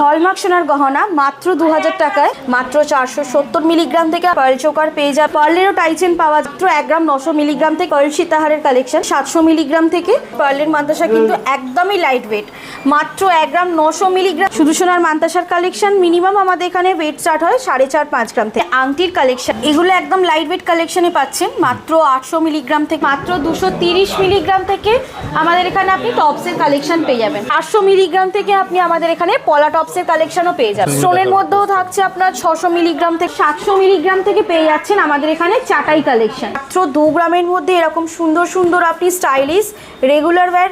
Hallmark সোনার গহনা, মাত্র দু হাজার টাকায়, মাত্র চারশো সত্তর মিলিগ্রাম থেকে পার্ল চোকার পেয়ে যায় পার্লেরও টাইচেন পাওয়া মাত্র এক গ্রাম নশো মিলিগ্রাম থেকে পার্ল সীতাহারের কালেকশন সাতশো মিলিগ্রাম থেকে পার্লের মান্তাসা কিন্তু একদমই লাইট ওয়েট মাত্র এক গ্রাম নশো মিলিগ্রাম। শুধু সোনার মান্তাসার কালেকশন মিনিমাম আমাদের এখানে ওয়েট স্টার্ট হয় সাড়ে চার পাঁচ গ্রাম থেকে। আংটির কালেকশন এগুলো একদম লাইট ওয়েট কালেকশনে পাচ্ছেন, মাত্র আটশো মিলিগ্রাম থেকে, মাত্র দুশো তিরিশ মিলিগ্রাম থেকে আমাদের এখানে আপনি টপসের কালেকশন পেয়ে যাবেন। আটশো মিলিগ্রাম থেকে আপনি আমাদের এখানে পলা টপসের কালেকশনও পেয়ে যাবেন। স্টোনের মধ্যেও থাকছে আপনার ছশো মিলিগ্রাম থেকে সাতশো মিলিগ্রাম থেকে পেয়ে যাচ্ছেন আমাদের এখানে চাটাই কালেকশন মাত্র দু গ্রামের মধ্যে এরকম সুন্দর সুন্দর আপনি স্টাইলিশ রেগুলার ওয়্যার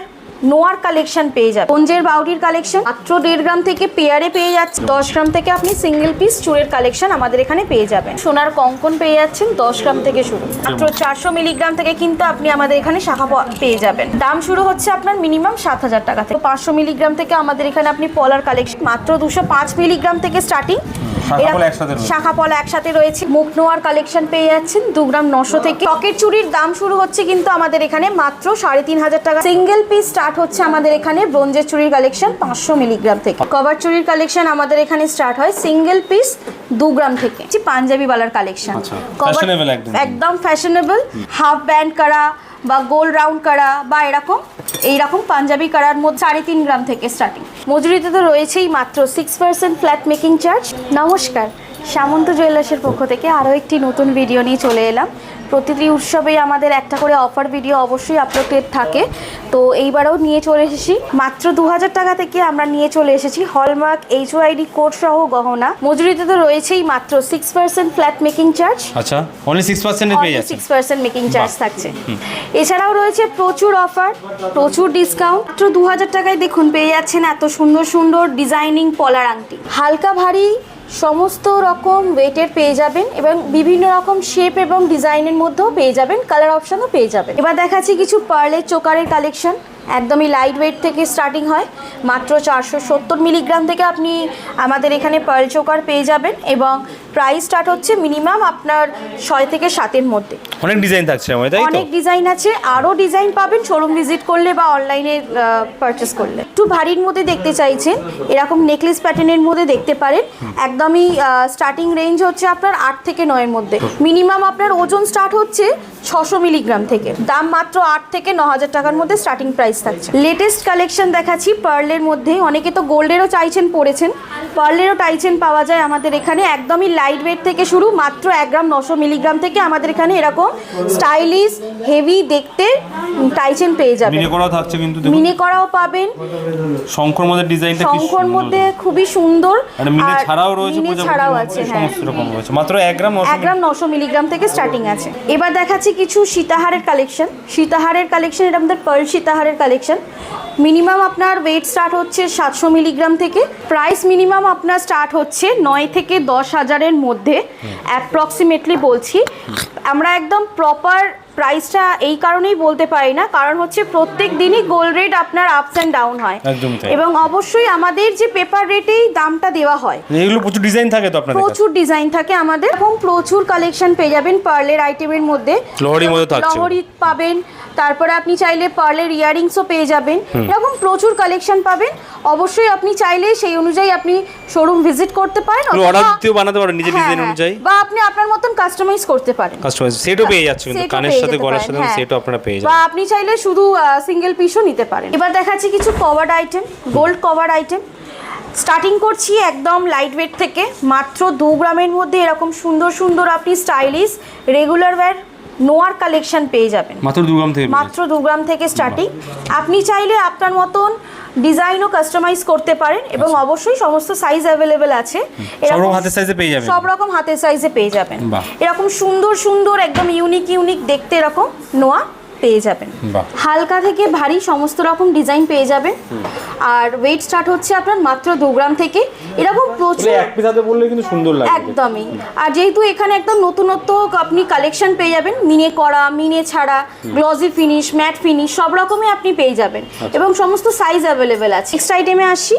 নোয়ার কালেকশন পেয়ে যাবেন। পঞ্জের বাউটির কালেকশন মাত্র দেড় গ্রাম থেকে পেয়ারে পেয়ে যাচ্ছে দশ গ্রাম থেকে আপনি সিঙ্গেল পিস চুড়ের কালেকশন আমাদের এখানে পেয়ে যাবেন। সোনার কঙ্কন পেয়ে যাচ্ছেন দশ গ্রাম থেকে শুরু। মাত্র চারশো মিলিগ্রাম থেকে কিন্তু আপনি আমাদের এখানে শাখা পেয়ে যাবেন। দাম শুরু হচ্ছে আপনার মিনিমাম সাত হাজার টাকা থেকে। পাঁচশো মিলিগ্রাম থেকে আমাদের এখানে আপনি পলার কালেকশন মাত্র দুশো পাঁচ মিলিগ্রাম থেকে স্টার্টিং শাখা পলা একসাথে রয়েছে। শাখা পলা একসাথে রয়েছে। মুখ নোয়ার কালেকশন পেয়ে যাচ্ছেন। দু গ্রাম নশো থেকে চকের চুরির দাম শুরু হচ্ছে কিন্তু আমাদের এখানে মাত্র সাড়ে তিন হাজার টাকা। সিঙ্গেল পিস স্টার্ট হচ্ছে আমাদের এখানে ব্রোঞ্জের চুরির কালেকশন পাঁচশো মিলিগ্রাম থেকে। কভার চুরির কালেকশন আমাদের এখানে স্টার্ট হয় সিঙ্গেল পিস দু গ্রাম থেকে। পাঞ্জাবি বালার কালেকশন আচ্ছা। একদম। ফ্যাশনেবল হাফ ব্যান্ড করা বা গোল রাউন্ড কারা বা এরকম, এইরকম পাঞ্জাবি কারার মধ্যে সাড়ে তিন গ্রাম থেকে স্টার্টিং মজুরিতে তো রয়েছেই মাত্র six percent flat making charge নমস্কার, সামন্ত জুয়েলার্সের পক্ষ থেকে আরও একটি নতুন ভিডিও নিয়ে চলে এলাম। প্রতিটি উৎসবেই আমাদের একটা করে অফার ভিডিও অবশ্যই আপলোডেড থাকে। তো এইবারেও নিয়ে চলে এসেছি। মাত্র দু হাজার টাকা থেকে আমরা নিয়ে চলে এসেছি। হলমার্ক এইচ ওআইডি কোড সহ গহনা। মজুরিতে তো রয়েছেই মাত্র six percent flat making charge আচ্ছা অনলি সিক্স পার্সেন্টে সিক্স পার্সেন্ট মেকিং চার্জ থাকছে। এছাড়াও রয়েছে প্রচুর অফার প্রচুর ডিসকাউন্ট মাত্র দু হাজার টাকায় দেখুন পেয়ে যাচ্ছেন এত সুন্দর সুন্দর ডিজাইনিং পলার আংটি। হালকা ভারী সমস্ত রকম ওয়েটের পেয়ে যাবেন এবং বিভিন্ন রকম শেপ এবং ডিজাইনের মধ্যেও পেয়ে যাবেন কালার অপশনও পেয়ে যাবেন। এবার দেখাচ্ছি কিছু পার্লের চোকারের কালেকশন একদমই লাইট ওয়েট থেকে স্টার্টিং হয়। মাত্র চারশো সত্তর মিলিগ্রাম থেকে আপনি আমাদের এখানে পার্ল চোকার পেয়ে যাবেন এবং প্রাইস স্টার্ট হচ্ছে মিনিমাম আপনার ছয় থেকে সাতের মধ্যে। অনেক ডিজাইন থাকছে অনেক ডিজাইন আছে আরও ডিজাইন পাবেন শোরুম ভিজিট করলে বা অনলাইনে পারচেস করলে। একটু ভারীর মধ্যে দেখতে চাইছেন এরকম নেকলেস প্যাটার্নের মধ্যে দেখতে পারেন। একদমই স্টার্টিং রেঞ্জ হচ্ছে আপনার আট থেকে নয়ের মধ্যে। মিনিমাম আপনার ওজন স্টার্ট হচ্ছে ছশো মিলিগ্রাম থেকে। দাম মাত্র আট থেকে ন হাজার টাকার মধ্যে স্টার্টিং প্রাইস থাকছে। লেটেস্ট কালেকশন দেখাচ্ছি পার্লের মধ্যে। অনেকে তো গোল্ডেরও চাইছেন, পড়েছেন। পার্লেরও টাইচেন পাওয়া যায় আমাদের এখানে। একদমই লাইট ওয়েট থেকে শুরু মাত্র এক গ্রাম নশো মিলিগ্রাম থেকে আমাদের এখানে এরকম স্টাইলিশ হেভি দেখতে টাইচেন পেয়ে যাবেন। মিনে করাও থাকছে কিন্তু মিনে করাও পাবেন। শঙ্কর মধ্যে ডিজাইনটা শঙ্কর মধ্যে খুবই সুন্দর। আর মিনে ছাড়াও রয়েছে মিনে ছাড়াও আছে হ্যাঁ। সমস্ত রকম রয়েছে। মাত্র এক গ্রাম এক গ্রাম নশো মিলিগ্রাম থেকে স্টার্টিং আছে। এবার দেখাচ্ছি কিছু সীতাহারের কালেকশন সীতাহারের কালেকশন এটা আমাদের পার্ল সীতাহারের কালেকশন মিনিমাম আপনার ওয়েট স্টার্ট হচ্ছে সাতশো মিলিগ্রাম থেকে। প্রাইস মিনিমাম আপনার স্টার্ট হচ্ছে নয় থেকে দশ হাজারের মধ্যে অ্যাপ্রক্সিমেটলি বলছি। আমরা একদম প্রপার প্রাইসটা এই কারণেই বলতে পারি না কারণ হচ্ছে প্রত্যেক দিনই গোল্ড রেট আপনার আপস অ্যান্ড ডাউন হয়। তাই। এবং অবশ্যই আমাদের যে পেপার রেটেই দামটা দেওয়া হয়। এগুলো প্রচুর ডিজাইন থাকে তো আপনাদের প্রচুর ডিজাইন থাকে আমাদের। এবং প্রচুর কালেকশন পেয়ে যাবেন পার্লের আইটেমের মধ্যে। লহরির মধ্যে থাকছে। লহরি পাবেন তারপরে আপনি চাইলে পার্লের ইয়ারিংসও পেয়ে যাবেন। এরকম প্রচুর কালেকশন পাবেন। অবশ্যই আপনি চাইলে সেই অনুযায়ী আপনি শোরুম ভিজিট করতে পারেন অর্ডার দিতেও বানাতে পারেন নিজের হ্যাঁ, ডিজাইন হ্যাঁ। অনুযায়ী। বা আপনি আপনার মতন কাস্টমাইজ করতে পারেন। কাস্টমাইজ সেটও পেয়ে যাচ্ছে কিন্তু পেয়ে সাথে গলার সাথে হ্যাঁ। সেটও আপনারা পেয়ে যাবেন। বা আপনি চাইলে শুধু সিঙ্গেল পিসও নিতে পারেন। এবার দেখাচ্ছি কিছু covered item gold cover item starting করছি একদম লাইট ওয়েট থেকে মাত্র দু গ্রামের মধ্যে এরকম সুন্দর সুন্দর আপনি স্টাইলিশ রেগুলার ওয়্যার নোয়ার কালেকশন পেয়ে যাবেন। মাত্র দু গ্রাম থেকে মাত্র দু গ্রাম থেকে স্টার্টিং আপনি চাইলে আপনার মতন ডিজাইনও কাস্টমাইজ করতে পারেন এবং অবশ্যই সমস্ত সাইজ অ্যাভেলেবেল আছে। এরকম সব রকম হাতের সাইজে পেয়ে যাবেন। সব রকম হাতের সাইজে পেয়ে যাবেন। এরকম সুন্দর সুন্দর একদম ইউনিক ইউনিক দেখতে এরকম নোয়া। পেয়ে যাবেন। হালকা থেকে ভারী সমস্ত রকম ডিজাইন পেয়ে যাবেন। আর ওয়েট স্টার্ট হচ্ছে আপনার মাত্র দু গ্রাম থেকে। এরকম প্রচুর এক পিস বললে কিন্তু সুন্দর লাগে একদমই। আর যেহেতু এখানে একদম নতুনত্ব আপনি কালেকশন পেয়ে যাবেন মিনে করা মিনে ছাড়া গ্লজি ফিনিশ ম্যাট ফিনিশ সব রকমই আপনি পেয়ে যাবেন। আচ্ছা। এবং সমস্ত সাইজ অ্যাভেলেবেল আছে। নেক্সট আইটেমে আসি।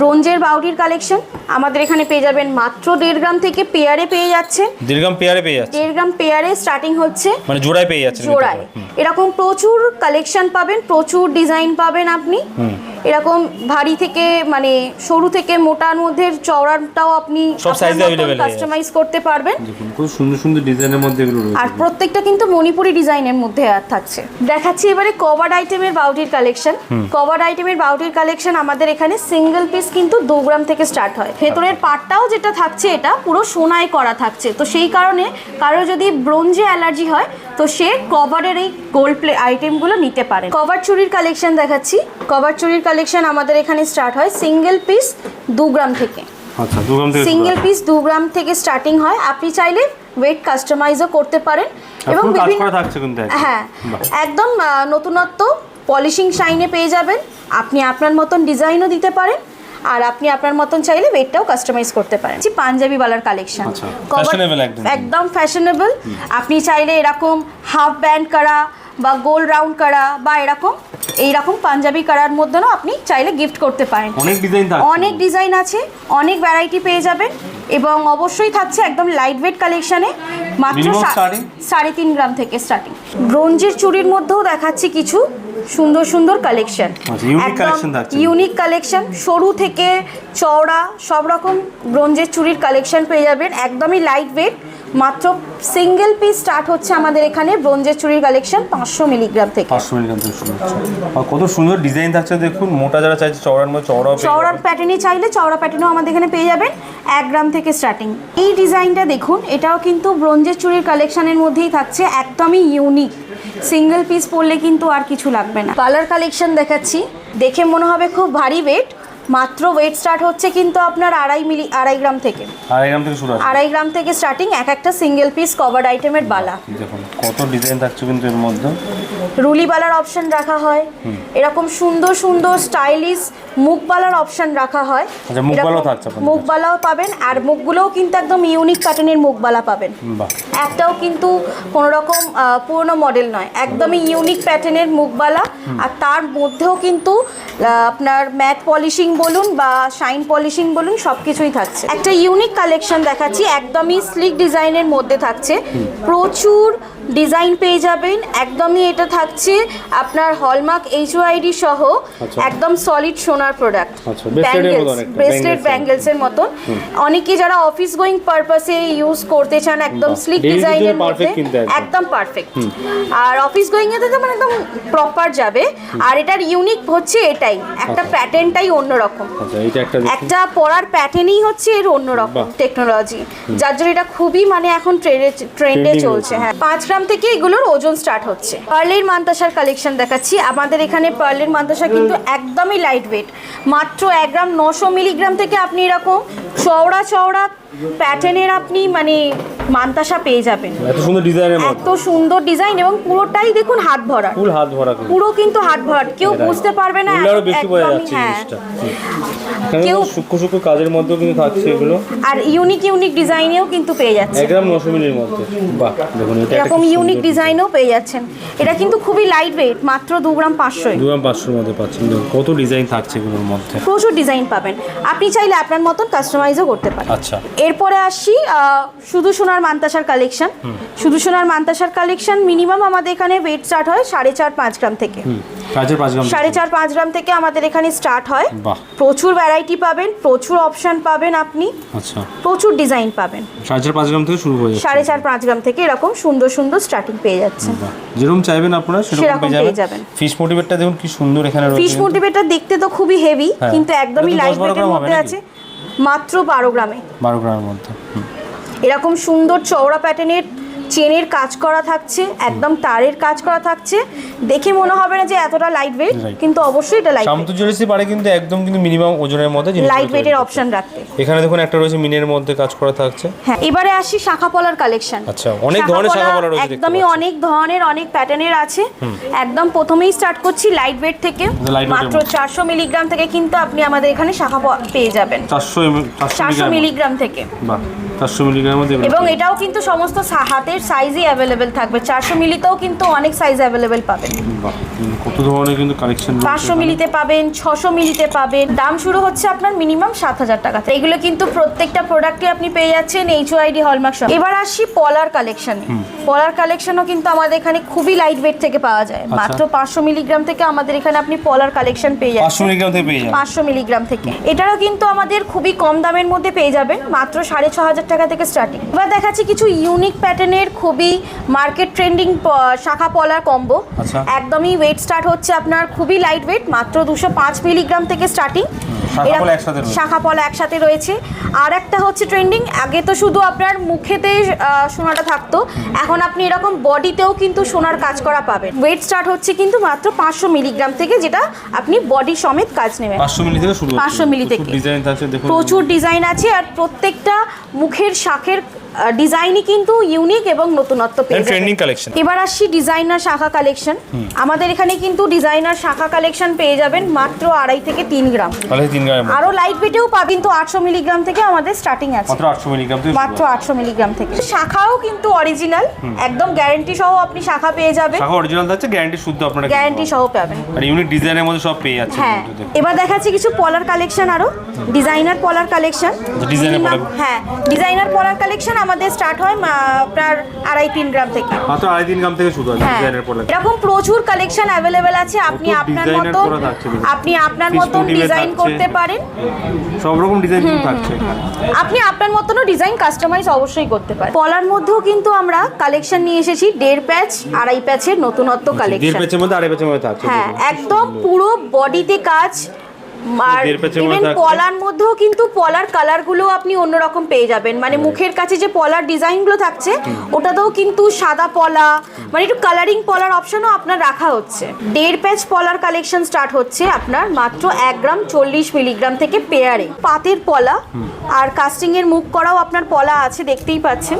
ব্রোঞ্জের বাউটির কালেকশন। আমাদের এখানে পেয়ে যাবেন মাত্র দেড় গ্রাম থেকে পেয়ারে পেয়ে যাচ্ছে। দেড় গ্রাম পেয়ারে পেয়ে যাচ্ছে। দেড় গ্রাম পেয়ারে স্টার্টিং হচ্ছে মানে জোড়ায় পেয়ে যাচ্ছে জোড়ায়। এরকম প্রচুর কালেকশন পাবেন প্রচুর ডিজাইন পাবেন আপনি। এরকম ভারী থেকে মানে সরু থেকে মোটার মধ্যে চওড়াটাও আপনি। কাস্টমাইজ করতে পারবেন। খুব সুন্দর সুন্দর ডিজাইনের মধ্যে এগুলো রয়েছে। আর প্রত্যেকটা কিন্তু মণিপুরি ডিজাইনের মধ্যে আর থাকছে। দেখাচ্ছি এবারে কভার আইটেমের বাউটির কালেকশন কভার আইটেমের বাউটির কালেকশন আমাদের এখানে সিঙ্গেল পিস কিন্তু দু গ্রাম থেকে স্টার্ট হয়। ভেতরের পার্টটাও যেটা থাকছে এটা পুরো সোনায় করা থাকছে। তো সেই কারণে কারও যদি ব্রোঞ্জে অ্যালার্জি হয় তো সে কভারের এই গোল্ড প্লে আইটেমগুলো নিতে পারে কভার চুরির কালেকশন দেখাচ্ছি। কভার চুরির কালেকশন আমাদের এখানে স্টার্ট হয় সিঙ্গেল পিস দু গ্রাম থেকে। আচ্ছা দু গ্রাম থেকে সিঙ্গেল পিস দু গ্রাম থেকে স্টার্টিং হয়। আপনি চাইলে ওয়েট কাস্টমাইজও করতে পারেন এবং বিভিন্ন-। হ্যাঁ একদম নতুনত্ব পলিশিং শাইনে পেয়ে যাবেন। আপনি আপনার মতন ডিজাইনও দিতে পারেন। আর আপনি আপনার মতন চাইলে ওয়েটটাও কাস্টমাইজ করতে পারেন। জি, পাঞ্জাবি বালার কালেকশন আচ্ছা। একদম। ফ্যাশনেবল আপনি চাইলে এরকম হাফ ব্যান্ড করা বা গোল রাউন্ড করা বা এরকম এইরকম পাঞ্জাবি করার মধ্যেও আপনি চাইলে গিফট করতে পারেন। অনেক ডিজাইন অনেক ডিজাইন আছে অনেক ভ্যারাইটি পেয়ে যাবেন এবং অবশ্যই থাকছে একদম লাইট ওয়েট কালেকশনে মাত্র? সাড়ে তিন গ্রাম থেকে স্টার্টিং ব্রোঞ্জের চুড়ির মধ্যেও দেখাচ্ছি কিছু সুন্দর সুন্দর কালেকশন ইউনিক কালেকশন সরু থেকে চওড়া সব রকম ব্রোঞ্জের চুড়ির কালেকশন পেয়ে যাবেন একদমই লাইট ওয়েট মাত্র সিঙ্গেল পিস স্টার্ট হচ্ছে আমাদের এখানে ব্রোঞ্জের চুরির কালেকশন পাঁচশো মিলিগ্রাম থেকে। পাঁচশো মিলিগ্রাম থেকে শুরু হচ্ছে। কত সুন্দর ডিজাইন থাকছে দেখুন মোটা যারা চাইছে চওড়ার মধ্যে চওড়াও পেয়ে চওড়ার যাবেন। প্যাটার্নে চাইলে চওড়া প্যাটার্নও আমাদের এখানে পেয়ে যাবেন এক গ্রাম থেকে স্টার্টিং এই ডিজাইনটা দেখুন এটাও কিন্তু ব্রোঞ্জের চুড়ির কালেকশনের মধ্যেই থাকছে একদমই ইউনিক সিঙ্গেল পিস পরলে কিন্তু আর কিছু লাগবে না। কালার কালেকশন দেখাচ্ছি দেখে মনে হবে খুব ভারী ওয়েট মাত্র ওয়েট স্টার্ট হচ্ছে কিন্তু আপনার আড়াই মিলি আড়াই গ্রাম থেকে। আড়াই গ্রাম থেকে শুরু আছে। আড়াই গ্রাম থেকে স্টার্টিং এক একটা সিঙ্গেল পিস কভার আইটেমের বালা। দেখুন কত ডিজাইন থাকছে কিন্তু এর মধ্যে। রুলিবালার অপশন রাখা হয়। এরকম সুন্দর সুন্দর স্টাইলিশ মুখবালার অপশন রাখা হয়। আচ্ছা, মুখবালাও এরকম থাকছে আপনাদের মুখবালাও পাবেন আর মুখগুলোও কিন্তু একদম ইউনিক প্যাটার্নের মুখবালা পাবেন। বাহ। একটাও কিন্তু কোনো রকম পুরনো মডেল নয় একদমই ইউনিক প্যাটার্নের মুখবালা আর তার মধ্যেও কিন্তু আপনার ম্যাট পলিশিং বলুন বা শাইন পলিশিং বলুন সব কিছুই থাকছে। একটা ইউনিক কালেকশন দেখাচ্ছি, একদমই স্লিক ডিজাইনের মধ্যে থাকছে। প্রচুর ডিজাইন পেয়ে যাবেন। একদমই এটা থাকছে আপনার হলমার্ক এইচওআইডি সহ আচ্ছা। একদম সলিড সোনার প্রোডাক্ট আচ্ছা, এর ব্রেসলেট ব্যাঙ্গেলস এর। মতন। অনেকে যারা অফিস গোয়িং পারপাসে ইউজ করতে চান একদম স্লিক ডিজাইনের মধ্যে একদম। পারফেক্ট আর অফিস গোয়িং এ তো মানে একদম প্রপার যাবে আর এটার ইউনিক হচ্ছে এটাই। একটা প্যাটার্নটাই অন্যরকম। আচ্ছা একটা পড়ার প্যাটার্নই হচ্ছে এর অন্যরকম টেকনোলজি যার জন্য এটা খুবই মানে এখন ট্রেন্ডে ট্রেন্ডে চলছে হ্যাঁ। পাঁচ গ্রাম থেকে এগুলোর ওজন স্টার্ট হচ্ছে। পার্লের মান্তাসার কালেকশন দেখাচ্ছি। আমাদের এখানে পার্লের মান্তাসা কিন্তু একদমই লাইট ওয়েট মাত্র এক গ্রাম নশো মিলিগ্রাম থেকে আপনি এরকম চওড়া চওড়া প্যাটার্নের আপনি মানে মানতাসা পেয়ে যাবেন। এত সুন্দর ডিজাইনের এত সুন্দর ডিজাইন এবং পুরোটাই দেখুন হাত ভরা ফুল হাত ভরা পুরো কিন্তু হাত ভরা কেউ বুঝতে পারবে না আরও বেশি বোঝা একদমই, যাচ্ছে হ্যাঁ। কেউ- সূক্ষ্ম সূক্ষ্ম কাজের মধ্যেও কিন্তু থাকছে এগুলো। আর ইউনিক ইউনিক ডিজাইনেও কিন্তু পেয়ে যাচ্ছে। এক গ্রাম নশো মিলির মধ্যে। বাহ দেখুন এটা এরকম ইউনিক ডিজাইনও পেয়ে যাচ্ছেন। এটা কিন্তু খুবই লাইট ওয়েট মাত্র দু গ্রাম পাঁচশোই দু গ্রাম পাঁচশোর মধ্যে পাচ্ছেন। কত ডিজাইন থাকছে এগুলোর মধ্যে। প্রচুর ডিজাইন পাবেন। আপনি চাইলে আপনার মতন কাস্টমাইজও করতে পারেন। আচ্ছা। এরপরে আসি শুধু সোনার মান্তাসার কালেকশন শুধু সোনার মান্তাসার কালেকশন মিনিমাম আমাদের এখানে ওয়েট স্টার্ট হয় সাড়ে চার পাঁচ গ্রাম থেকে। সাড়ে চার পাঁচ গ্রাম থেকে। আমাদের এখানে স্টার্ট হয়। প্রচুর ভ্যারাইটি পাবেন প্রচুর অপশন পাবেন আপনি। আচ্ছা। প্রচুর ডিজাইন পাবেন। সাড়ে চার পাঁচ গ্রাম থেকে শুরু হয়ে সাড়ে চার পাঁচ গ্রাম থেকে এরকম সুন্দর সুন্দর স্টার্টিং পেয়ে যাচ্ছে। যেরকম চাইবেন আপনারা সেরকম পেয়ে যাবেন। ফিশ মোটিভেটটা দেখুন কি সুন্দর এখানে ফিশ মোটিভেটটা দেখতে তো খুবই হেভি হ্যাঁ। কিন্তু একদমই লাইট ওয়েটের মধ্যে আছে। মাত্র বারো গ্রামে। বারো গ্রামের মধ্যে এরকম সুন্দর চওড়া প্যাটার্নের চেনের কাজ করা থাকছে একদম তারের কাজ করা থাকছে। দেখে মনে হবে না যে এতটা লাইট ওয়েট কিন্তু অবশ্যই এটা লাইট সামন্ত জুয়েলার্সি পারে কিন্তু একদম কিন্তু মিনিমাম ওজনের মধ্যে লাইট ওয়েটের অপশন রাখতে। এখানে দেখুন একটা রয়েছে মিনের মধ্যে কাজ করা থাকছে। হ্যাঁ এবারে আসি শাখা পলার কালেকশন আচ্ছা, অনেক ধরনের শাখা পলা রয়েছে একদমই অনেক ধরনের অনেক প্যাটার্নের আছে। একদম প্রথমেই স্টার্ট করছি লাইট ওয়েট থেকে মাত্র মধ্যে। চারশো মিলিগ্রাম থেকে কিন্তু আপনি আমাদের এখানে শাখা পেয়ে যাবেন। চারশো চারশো মিলিগ্রাম থেকে। বাহ। চারশো মধ্যে এগুলো এবং এটাও কিন্তু সমস্ত হাতের সাইজই অ্যাভেলেবেল থাকবে। চারশো মিলিতেও কিন্তু অনেক সাইজ অ্যাভেলেবেল পাবেন। কত ধরনের কিন্তু কালেকশন পাঁচশো মিলিতে পাবেন ছশো মিলিতে পাবেন। দাম শুরু হচ্ছে আপনার মিনিমাম সাত হাজার টাকা থেকে। এগুলো কিন্তু প্রত্যেকটা প্রোডাক্টে আপনি পেয়ে যাচ্ছেন এইচ ওআইডি হলমার্ক সহ। এবার আসি পলার কালেকশন পলার কালেকশনও কিন্তু আমাদের এখানে খুবই লাইট ওয়েট থেকে পাওয়া যায়। মাত্র পাঁচশো মিলিগ্রাম থেকে আমাদের এখানে আপনি পলার কালেকশন পেয়ে যাচ্ছেন। পেয়ে যাবেন। পাঁচশো মিলিগ্রাম থেকে। এটারও কিন্তু আমাদের খুবই কম দামের মধ্যে পেয়ে যাবেন। মাত্র সাড়ে ছ হাজার টাকা থেকে স্টার্টিং এবার দেখাচ্ছি কিছু ইউনিক প্যাটার্নের খুবই মার্কেট ট্রেন্ডিং শাখা পলার কম্বো আচ্ছা। একদমই ওয়েট স্টার্ট হচ্ছে আপনার খুবই লাইট ওয়েট মাত্র দুশো পাঁচ মিলিগ্রাম থেকে স্টার্টিং শাখা পলা একসাথে রয়েছে। আর একটা হচ্ছে ট্রেন্ডিং আগে তো শুধু আপনার মুখেতে সোনাটা থাকতো এখন আপনি এরকম বডিতেও কিন্তু সোনার কাজ করা পাবেন। ওয়েট স্টার্ট হচ্ছে কিন্তু মাত্র পাঁচশো মিলিগ্রাম থেকে যেটা আপনি বডি সমেত কাজ নেবেন। পাঁচশো মিলি থেকে শুরু 500 মিলি থেকে। ডিজাইন থাকছে দেখুন। প্রচুর ডিজাইন আছে আর প্রত্যেকটা মুখের শাখের ডিজাইনই কিন্তু ইউনিক এবং নতুনত্ব পেয়ে। ট্রেন্ডিং কালেকশন এবার আসছি ডিজাইনার শাখা কালেকশন আমাদের এখানে কিন্তু ডিজাইনার শাখা কালেকশন পেয়ে যাবেন মাত্র আড়াই থেকে তিন গ্রাম। তাহলে তিন গ্রামের আরও লাইট ওয়েটেও পাবেন কিন্তু আটশো মিলিগ্রাম থেকে আমাদের স্টার্টিং আছে। মাত্র আটশো মিলিগ্রাম থেকে মাত্র আটশো মিলিগ্রাম থেকে। শাখাও কিন্তু অরিজিনাল একদম গ্যারেন্টি সহ আপনি শাখা পেয়ে যাবেন। শাখা অরিজিনাল থাকছে গ্যারান্টি শুদ্ধ আপনারা গ্যারেন্টি সহ পাবেন। আর ইউনিক ডিজাইনের মধ্যে সব পেয়ে যাচ্ছে হ্যাঁ। এবার দেখাচ্ছি কিছু পলার কালেকশন আরও। ডিজাইনার পলার কালেকশন পলার। হ্যাঁ ডিজাইনার পলার কালেকশন আমাদের স্টার্ট হয় আপনার আড়াই তিন গ্রাম থেকে। মাত্র আড়াই তিন গ্রাম থেকে শুরু আছে হ্যাঁ। ডিজাইনের এরকম প্রচুর কালেকশন অ্যাভেলেবেল আছে আপনি আপনার দেখুন। আপনি আপনার মতন ডিজাইন করতে পারেন। সব রকম ডিজাইন থাকছে। আপনি আপনার মতনও ডিজাইন কাস্টমাইজ অবশ্যই করতে পারেন। পলার মধ্যেও কিন্তু আমরা কালেকশন নিয়ে এসেছি দেড় প্যাচ আড়াই প্যাচের নতুনত্ব দেড় কালেকশন পেচের মধ্যে আড়াই পেচের মধ্যে থাকছে হ্যাঁ একদম পুরো বডিতে কাজ আর ইভেন পলার মধ্যেও কিন্তু পলার কালারগুলো আপনি অন্যরকম পেয়ে যাবেন। মানে মুখের কাছে যে পলার ডিজাইনগুলো থাকছে ওটাতেও কিন্তু সাদা পলা মানে একটু কালারিং পলার অপশনও আপনার রাখা হচ্ছে। দেড় প্যাচ পলার কালেকশন স্টার্ট হচ্ছে আপনার মাত্র এক গ্রাম চল্লিশ মিলিগ্রাম থেকে পেয়ারে পাতের পলা আর কাস্টিং এর মুখ করাও আপনার পলা আছে দেখতেই পাচ্ছেন।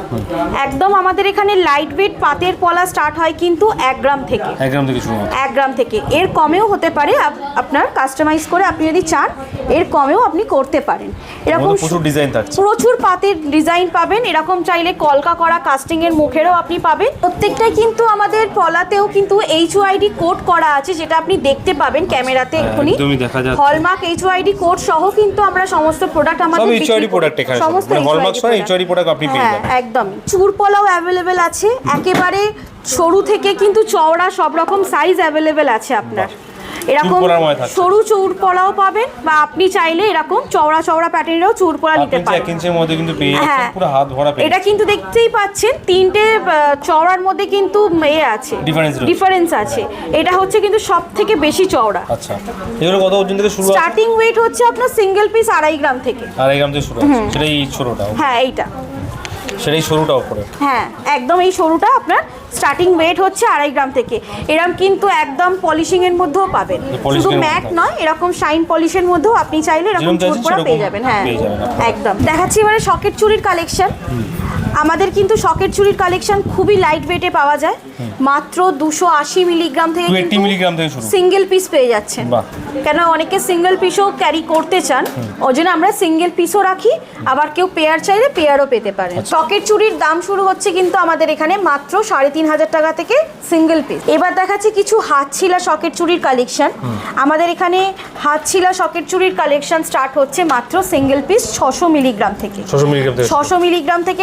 একদম আমাদের এখানে লাইট ওয়েট পাতের পলা স্টার্ট হয় কিন্তু এক গ্রাম থেকে। এক গ্রাম থেকে এক গ্রাম থেকে। এর কমেও হতে পারে আপ- আপনার কাস্টমাইজ করে আপনি যদি চান এর কমেও আপনি করতে পারেন। এরকম প্রচুর ডিজাইন থাকছে। প্রচুর পাতের ডিজাইন পাবেন। এরকম চাইলে কলকা করা কাস্টিং এর মুখেরও আপনি পাবেন। প্রত্যেকটাই কিন্তু আমাদের পলাতেও কিন্তু এইচ ওআইডি কোড করা আছে যেটা আপনি দেখতে পাবেন ক্যামেরাতে হ্যাঁ, এক্ষুনি। দেখা যাচ্ছে। হলমার্ক এইচ ওআইডি কোড সহ কিন্তু আমরা সমস্ত প্রোডাক্ট আমাদের এইচআইডি বিক্রি প্রোডাক্ট এখানে সমস্ত হলমার্ক সহ প্রোডাক্ট আপনি পেয়ে হ্যাঁ যাবেন। একদম। চুর পোলাও অ্যাভেলেবেল আছে। একেবারে সরু থেকে কিন্তু চওড়া সব রকম সাইজ অ্যাভেলেবেল আছে আপনার। এরকম। সরু চৌর পোলাও পাবেন বা আপনি চাইলে এরকম চওড়া চওড়া প্যাটার্নেরও চুর পোলা হাফ নিতে পারেন। মধ্যে কিন্তু হ্যাঁ। পুরো হাত ভরা এটা কিন্তু দেখতেই পাচ্ছেন তিনটে চওড়ার মধ্যে কিন্তু এ আছে। ডিফারেন্স আছে। এটা হচ্ছে কিন্তু সব থেকে বেশি চওড়া। আচ্ছা এগুলো কত ওজন থেকে শুরু স্টার্টিং ওয়েট হচ্ছে আপনার সিঙ্গেল পিস আড়াই গ্রাম থেকে। আড়াই গ্রাম থেকে শুরু এই ছোটটা। হ্যাঁ এইটা। সেটাই সরুটা উপরে। হ্যাঁ একদম এই সরুটা আপনার স্টার্টিং ওয়েট হচ্ছে আড়াই গ্রাম থেকে। এরকম কিন্তু একদম পলিশিং এর মধ্যেও পাবেন। শুধু ম্যাট নয় এরকম শাইন পলিশের মধ্যেও আপনি চাইলে এরকম যেরকম চাইছেন পেয়ে যাবেন হ্যাঁ। একদম। দেখাচ্ছি এবারে সকেট চুরির কালেকশন আমাদের কিন্তু সকেট চুরির কালেকশন খুবই লাইট ওয়েটে পাওয়া যায়। মাত্র দুশো আশি মিলিগ্রাম থেকে 280 মিলিগ্রাম থেকে শুরু। সিঙ্গেল পিস পেয়ে যাচ্ছেন। বাহ। কেন অনেকে সিঙ্গেল পিসও ক্যারি করতে চান ওই জন্য আমরা সিঙ্গেল পিসও রাখি আবার কেউ পেয়ার চাইলে পেয়ারও পেতে পারেন। আচ্ছা। সকেট চুরির দাম শুরু হচ্ছে কিন্তু আমাদের এখানে মাত্র সাড়ে তিন হাজার টাকা থেকে সিঙ্গেল পিস এবার দেখাচ্ছি কিছু হাত ছিলা সকেট চুরির কালেকশন আমাদের এখানে হাত ছিলা সকেট চুরির কালেকশন স্টার্ট হচ্ছে মাত্র সিঙ্গেল পিস ছশো মিলিগ্রাম থেকে। ছশো মিলিগ্রাম থেকে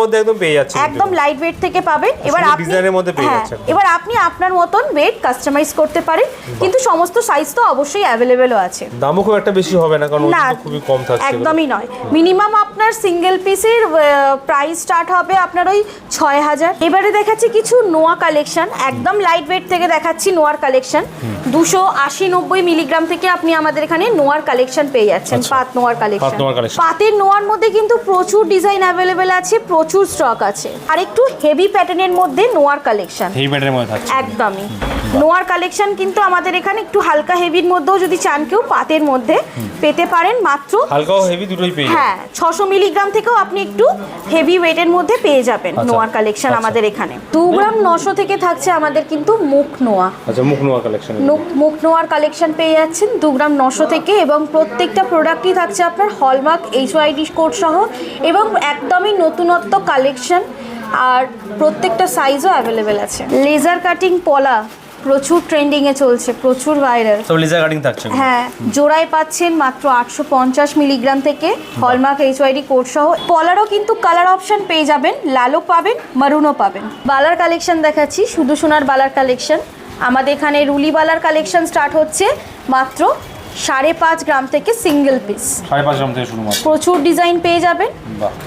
মধ্যে একদম পেয়ে যাচ্ছে একদম লাইট ওয়েট থেকে পাবেন। এবার শুধু আপনি মধ্যে হ্যাঁ, এবার আপনি আপনার মতন ওয়েট কাস্টমাইজ করতে পারেন। কিন্তু সমস্ত সাইজ তো অবশ্যই অ্যাভেলেবেলও আছে। দামও খুব একটা বেশি হবে না কারণ খুবই কম থাকছে একদমই নয়। মিনিমাম আপনার সিঙ্গেল পিসের প্রাইস স্টার্ট হবে আপনার ওই ছয় হাজার। এবারে দেখাচ্ছি কিছু নোয়া কালেকশন একদম লাইট ওয়েট থেকে দেখাচ্ছি নোয়ার কালেকশন দুশো আশি নব্বই মিলিগ্রাম থেকে আপনি আমাদের এখানে নোয়ার কালেকশন পেয়ে যাচ্ছেন আচ্ছা। পাত নোয়ার কালেকশন। পাতের নোয়ার মধ্যে কিন্তু প্রচুর ডিজাইন অ্যাভেলেবেল আছে প্রচুর স্টক আছে। আর একটু হেভি প্যাটার্নের মধ্যে নোয়ার কালেকশন একদমই। নোয়ার কালেকশন কিন্তু আমাদের এখানে একটু হালকা হেভির মধ্যেও যদি চান কেউ পাতের মধ্যে পেতে পারেন মাত্র হালকা হেভি দুটোই পেয়ে হ্যাঁ ছশো মিলিগ্রাম থেকেও আপনি একটু হেভি ওয়েটের মধ্যে পেয়ে যাবেন আচ্ছা। নোয়ার কালেকশন আচ্ছা। আমাদের এখানে দু গ্রাম নশো থেকে থাকছে আমাদের কিন্তু মুখ নোয়া আচ্ছা মুখ নোয়া কালেকশন মুখ- মুখ নোয়ার কালেকশন পেয়ে যাচ্ছেন দু গ্রাম নশো থেকে এবং প্রত্যেকটা প্রোডাক্টই থাকছে আপনার হলমার্ক এইচওয়াইডি কোড সহ এবং একদমই নতুনত্ব কালেকশন আর প্রত্যেকটা সাইজও অ্যাভেলেবেল আছে লেজার কাটিং পলা প্রচুর ট্রেন্ডিংয়ে চলছে প্রচুর ভাইরাল সব লেজার কাটিং থাকছে। হ্যাঁ জোড়ায় পাচ্ছেন মাত্র আটশো পঞ্চাশ মিলিগ্রাম থেকে হলমার্ক এইচওয়াইডি কোড সহ। পলারও কিন্তু কালার অপশন পেয়ে যাবেন লালও পাবেন মারুনও পাবেন। বালার কালেকশন দেখাচ্ছি শুধু সোনার বালার কালেকশন আমাদের এখানে রুলি বালার কালেকশন স্টার্ট হচ্ছে মাত্র সাড়ে পাঁচ গ্রাম থেকে সিঙ্গেল পিস প্রচুর ডিজাইন পেয়ে যাবেন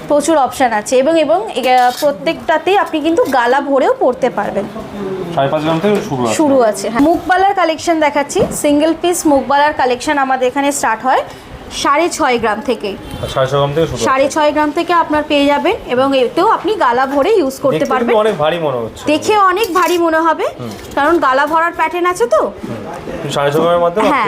প্রচুর অপশান আছে এবং এবং এ- প্রত্যেকটাতেই আপনি কিন্তু গালা ভরেও পড়তে পারবেন। শুরু আছে। হ্যাঁ। মুখবালার কালেকশন দেখাচ্ছি। সিঙ্গেল পিস মুখবালার কালেকশন আমাদের এখানে স্টার্ট হয়। সাড়ে ছয় গ্রাম থেকে। সাড়ে ছয় গ্রাম থেকে আপনার পেয়ে যাবেন এবং এতেও আপনি গালা ভরে ইউজ করতে পারবেন। অনেক ভারী মনে হচ্ছে। দেখে অনেক ভারী মনে হবে। কারণ গালা ভরার প্যাটার্ন আছে তো। হ্যাঁ।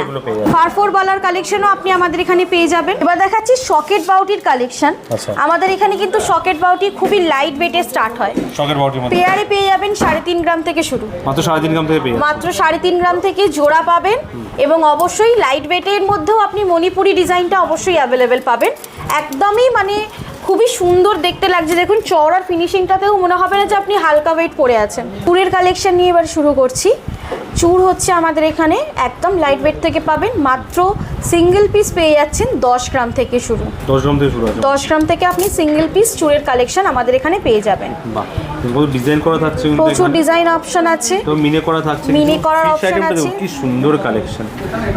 ফারফোর বালার কালেকশনও আপনি আমাদের এখানে পেয়ে যাবেন। এবার দেখাচ্ছি সকেট বাউটির কালেকশন। আমাদের এখানে কিন্তু সকেট বাউটি খুবই লাইট ওয়েটে স্টার্ট হয়। শখের বাউটির মধ্যে। পেয়ারে পেয়ে যাবেন সাড়ে তিন গ্রাম থেকে শুরু। মাত্র সাড়ে তিন গ্রাম থেকে মাত্র সাড়ে তিন গ্রাম থেকে জোড়া পাবেন। এবং অবশ্যই লাইট ওয়েটের মধ্যেও আপনি মণিপুরি ডিজাইনটা অবশ্যই অ্যাভেলেবেল পাবেন। একদমই মানে খুবই সুন্দর দেখতে লাগছে। দেখুন চওড়ার ফিনিশিংটাতেও মনে হবে না যে আপনি হালকা ওয়েট পরে আছেন। চুরের কালেকশন নিয়ে এবার শুরু করছি। চুর হচ্ছে আমাদের এখানে একদম লাইট ওয়েট থেকে পাবেন। মাত্র সিঙ্গেল পিস পেয়ে যাচ্ছেন দশ গ্রাম থেকে শুরু। দশ গ্রাম থেকে শুরু দশ গ্রাম থেকে আপনি সিঙ্গেল পিস চুরের কালেকশন আমাদের এখানে পেয়ে যাবেন। ডিজাইন করা থাকছে প্রচুর ডিজাইন অপশন আছে। তো মিনে করা থাকছে মিনে করার দেখুন, আছে। কি সুন্দর কালেকশন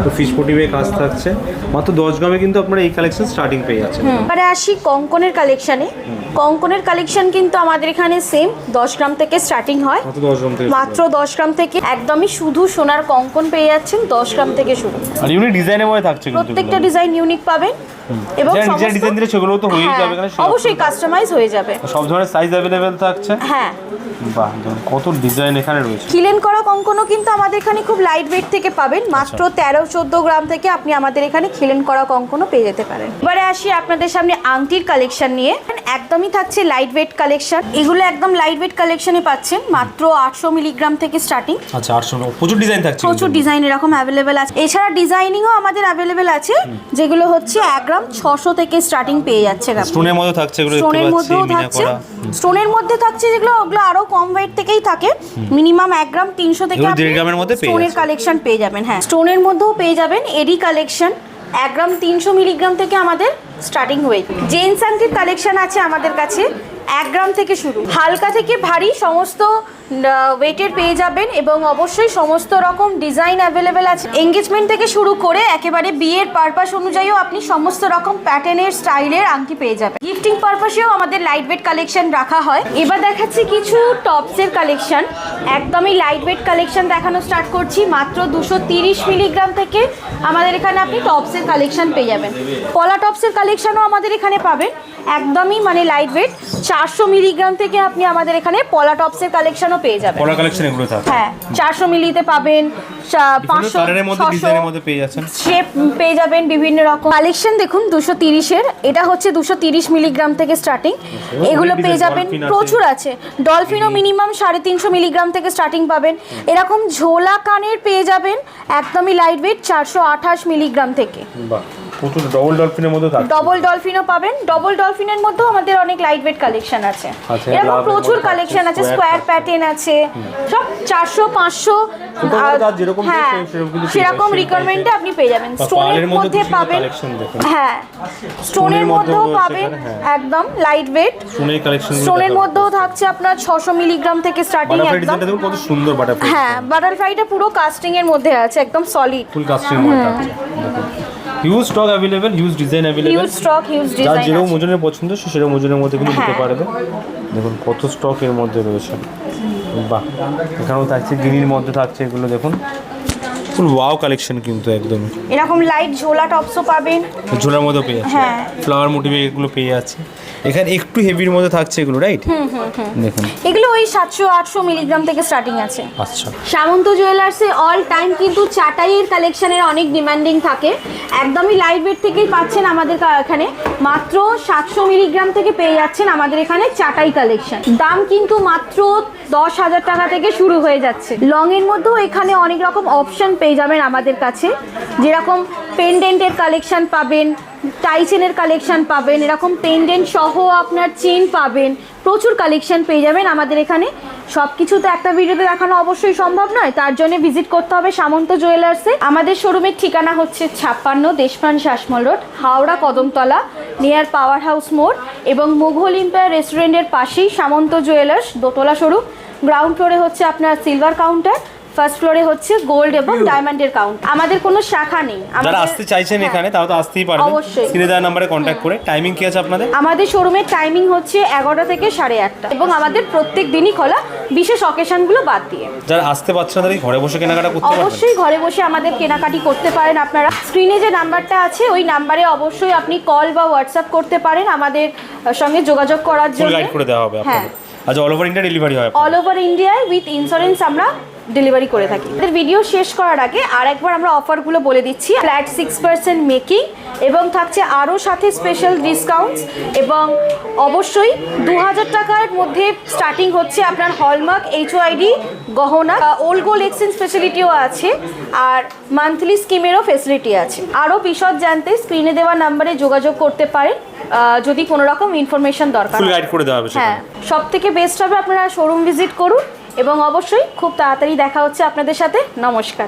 তো ফিশ কাজ থাকছে। মাত্র দশ গ্রামে কিন্তু আপনারা এই কালেকশন স্টার্টিং পেয়ে যাচ্ছেন। এবারে আসি কঙ্কনের কালেকশনে কঙ্কনের কালেকশন কিন্তু আমাদের এখানে সেম দশ গ্রাম থেকে স্টার্টিং হয়। মাত্র দশ গ্রাম থেকে একদমই শুধু সোনার কঙ্কন পেয়ে যাচ্ছেন দশ গ্রাম থেকে শুরু। শুরু। আর ইউনিক ডিজাইনের মধ্যে থাকছে প্রত্যেকটা ডিজাইন ইউনিক পাবেন। এবং ডিজাইন ডিজাইন দিলে সেগুলো তো হ্যাঁ, যাবে এখানে অবশ্যই কাস্টমাইজ হয়ে যাবে। সব ধরনের সাইজ অ্যাভেলেবেল থাকছে? হ্যাঁ। বাহ কত ডিজাইন এখানে রয়েছে। খিলেন করা কঙ্কনও কিন্তু আমাদের এখানে খুব লাইট ওয়েট থেকে পাবেন। মাত্র আচ্ছা। তেরো চোদ্দ গ্রাম থেকে আপনি আমাদের এখানে খিলেন করা কঙ্কনও পেয়ে যেতে পারেন। এবারে আসি আপনাদের সামনে আংটির কালেকশন নিয়ে। একদমই থাকছে লাইট ওয়েট কালেকশন এগুলো একদম লাইট ওয়েট কালেকশনে পাচ্ছেন মাত্র আটশো মিলিগ্রাম থেকে স্টার্টিং আচ্ছা আটশো প্রচুর ডিজাইন থাকছে প্রচুর ডিজাইন এরকম অ্যাভেলেবেল আছে। এছাড়া ডিজাইনিংও আমাদের অ্যাভেলেবেল আছে যেগুলো হচ্ছে এক গ্রাম ছশো থেকে স্টার্টিং পেয়ে যাচ্ছে স্টোনের মধ্যে থাকছে স্টোনের মধ্যেও থাকছে। স্টোনের মধ্যে থাকছে যেগুলো ওগুলো আরও কম ওয়েট থেকেই থাকে। মিনিমাম এক গ্রাম তিনশো থেকে স্টোনের কালেকশন পেয়ে যাবেন হ্যাঁ। স্টোনের মধ্যেও পেয়ে যাবেন এডি কালেকশন এক গ্রাম তিনশো মিলিগ্রাম থেকে আমাদের স্টার্টিং হয়ে জেন্টস আংটির কালেকশন আছে আমাদের কাছে। এক গ্রাম থেকে শুরু। হালকা থেকে ভারী সমস্ত ওয়েটের পেয়ে যাবেন এবং অবশ্যই সমস্ত রকম ডিজাইন অ্যাভেলেবেল আছে। এঙ্গেজমেন্ট থেকে শুরু করে একেবারে বিয়ের পারপাস অনুযায়ীও আপনি সমস্ত রকম প্যাটার্নের স্টাইলের আংটি পেয়ে যাবেন। গিফটিং পারপাসেও আমাদের লাইট ওয়েট কালেকশন রাখা হয়। এবার দেখাচ্ছি কিছু টপসের কালেকশন একদমই লাইট ওয়েট কালেকশন দেখানো স্টার্ট করছি। মাত্র দুশো মিলিগ্রাম থেকে আমাদের এখানে আপনি টপসের কালেকশন পেয়ে যাবেন। কলা টপসের কালেকশনও আমাদের এখানে পাবেন। একদমই মানে লাইট ওয়েট চারশো মিলিগ্রাম থেকে আপনি আমাদের এখানে পলা টপসের কালেকশনও পেয়ে যাবেন। কলা কালেকশন এগুলো থাকছে হ্যাঁ চারশো মিলিতে পাবেন পাঁচশো শেপ পেয়ে যাবেন বিভিন্ন রকম। কালেকশন দেখুন দুশো তিরিশের এটা হচ্ছে দুশো তিরিশ মিলিগ্রাম থেকে স্টার্টিং এগুলো পেয়ে যাবেন প্রচুর আছে। ডলফিনও মিনিমাম সাড়ে তিনশো মিলিগ্রাম থেকে স্টার্টিং পাবেন। এরকম ঝোলা কানের পেয়ে যাবেন একদমই লাইট ওয়েট চারশো আঠাশ মিলিগ্রাম থেকে। প্রচুর ডবল ডলফিনের মধ্যে থাকছে। ডবল ডলফিনও পাবেন। ডবল ডলফিনের মধ্যেও আমাদের অনেক লাইট ওয়েট কালেকশন আছে। আচ্ছা, এরকম প্রচুর কালেকশন আছে, আছে স্কোয়ার প্যাটার্ন আছে। সব চারশো পাঁচশো হ্যাঁ সেরকম রিকোয়ারমেন্টে আপনি পেয়ে যাবেন। স্টোনের মধ্যে পাবেন হ্যাঁ স্টোনের মধ্যেও পাবেন হ্যাঁ। একদম লাইট ওয়েট স্টোনের মধ্যেও থাকছে আপনার ছশো মিলিগ্রাম থেকে স্টার্টিং একদম। কত সুন্দর বাটারফ্লাই হ্যাঁ বাটারফ্লাইটা পুরো কাস্টিং এর মধ্যে আছে একদম সলিড ফুল কাস্টিং মধ্যে দেখুন। Huge stock available huge design available huge stock huge যার যা যেরকম ওজনের পছন্দ সে সেরকম ওজনের মধ্যে কিন্তু নিতে হ্যাঁ। পারবে। দেখুন কত স্টক এর মধ্যে রয়েছে। বাহ এখানেও থাকছে গিনির মধ্যে থাকছে এগুলো দেখুন। ফুল ওয়াও কালেকশন কিন্তু একদম। এরকম লাইট ঝোলা টপসও পাবেন। ঝোলার মতো পেয়ে যাচ্ছে। হ্যাঁ। ফ্লাওয়ার মোটিভে এগুলো পেয়ে যাচ্ছে। এখানে একটু হেভির মধ্যে থাকছে এগুলো রাইট দেখুন। এগুলো ওই সাতশো আটশো মিলিগ্রাম থেকে স্টার্টিং আছে। আচ্ছা। সামন্ত জুয়েলার্সে অল টাইম কিন্তু চাটাইয়ের কালেকশনের অনেক ডিমান্ডিং থাকে। একদমই লাইট ওয়েট থেকেই পাচ্ছেন আমাদের এখানে। মাত্র সাতশো মিলিগ্রাম থেকে পেয়ে যাচ্ছেন আমাদের এখানে চাটাই কালেকশন দাম কিন্তু মাত্র দশ হাজার টাকা থেকে শুরু হয়ে যাচ্ছে। লং এর মধ্যেও এখানে অনেক রকম অপশন পেয়ে যাবেন আমাদের কাছে। যেরকম পেন্ডেন্টের কালেকশন পাবেন টাইচেনের কালেকশন পাবেন, এরকম পেন্ডেন্ট সহ আপনার চেন পাবেন। প্রচুর কালেকশন পেয়ে যাবেন আমাদের এখানে। সব কিছু তো একটা ভিডিওতে দেখানো অবশ্যই সম্ভব নয়, তার জন্য ভিজিট করতে হবে সামন্ত জুয়েলার্সে আমাদের শোরুমের ঠিকানা হচ্ছে ছাপ্পান্ন Deshpran Sasmal road, Howrah Kadamtala near power house মোড় এবং মুঘল এম্পায়ার রেস্টুরেন্টের পাশেই সামন্ত জুয়েলার্স দোতলা শোরুম গ্রাউন্ড ফ্লোরে হচ্ছে আপনার সিলভার কাউন্টার ফার্স্ট ফ্লোরে হচ্ছে গোল্ড এবং ডায়মন্ডের কাউন্ট আমাদের কোনো শাখা নেই। যারা আসতে চাইছেন হ্যাঁ। এখানে তারা তো আসতেই পারবেন। অবশ্যই। স্ক্রিনে দেওয়ার নাম্বারে কন্ট্যাক্ট করে। টাইমিং কি আছে আপনাদের? আমাদের শোরুমের টাইমিং হচ্ছে এগারোটা থেকে সাড়ে আটটা। এবং আমাদের প্রত্যেক দিনই খোলা। বিশেষ অকেশনগুলো বাদ দিয়ে। যারা আসতে পারছে না তারা ঘরে বসে কেনাকাটা করতে পারবেন? অবশ্যই ঘরে বসে আমাদের কেনাকাটি করতে পারেন আপনারা। স্ক্রিনে যে নাম্বারটা আছে ওই নাম্বারে অবশ্যই আপনি কল বা হোয়াটসঅ্যাপ করতে পারেন আমাদের সঙ্গে যোগাযোগ করার জন্য। গাইড করে দেওয়া হবে হ্যাঁ। আপনাদের। আচ্ছা অল ওভার ইন্ডিয়া ডেলিভারি হয় অল ওভার ইন্ডিয়ায় উইথ ইন্স্যুরেন্স আমরা ডেলিভারি করে থাকি। আমাদের ভিডিও শেষ করার আগে আর একবার আমরা অফারগুলো বলে দিচ্ছি। ফ্ল্যাট সিক্স পার্সেন্ট মেকিং এবং থাকছে আরও সাথে স্পেশাল ডিসকাউন্টস এবং অবশ্যই দু হাজার টাকার মধ্যে স্টার্টিং হচ্ছে আপনার হলমার্ক এইচওআইডি গহনা ওল্ড গোল্ড এক্সচেঞ্জ ফেসিলিটিও আছে আর মান্থলি স্কিমেরও ফেসিলিটি আছে। আরও বিশদ জানতে স্ক্রিনে দেওয়া নাম্বারে যোগাযোগ করতে পারেন। যদি কোনো রকম ইনফরমেশন দরকার হয়। গাইড করে দেওয়া হবে হ্যাঁ সব থেকে বেস্ট হবে আপনারা শোরুম ভিজিট করুন এবং অবশ্যই খুব তাড়াতাড়ি দেখা হচ্ছে আপনাদের সাথে। নমস্কার।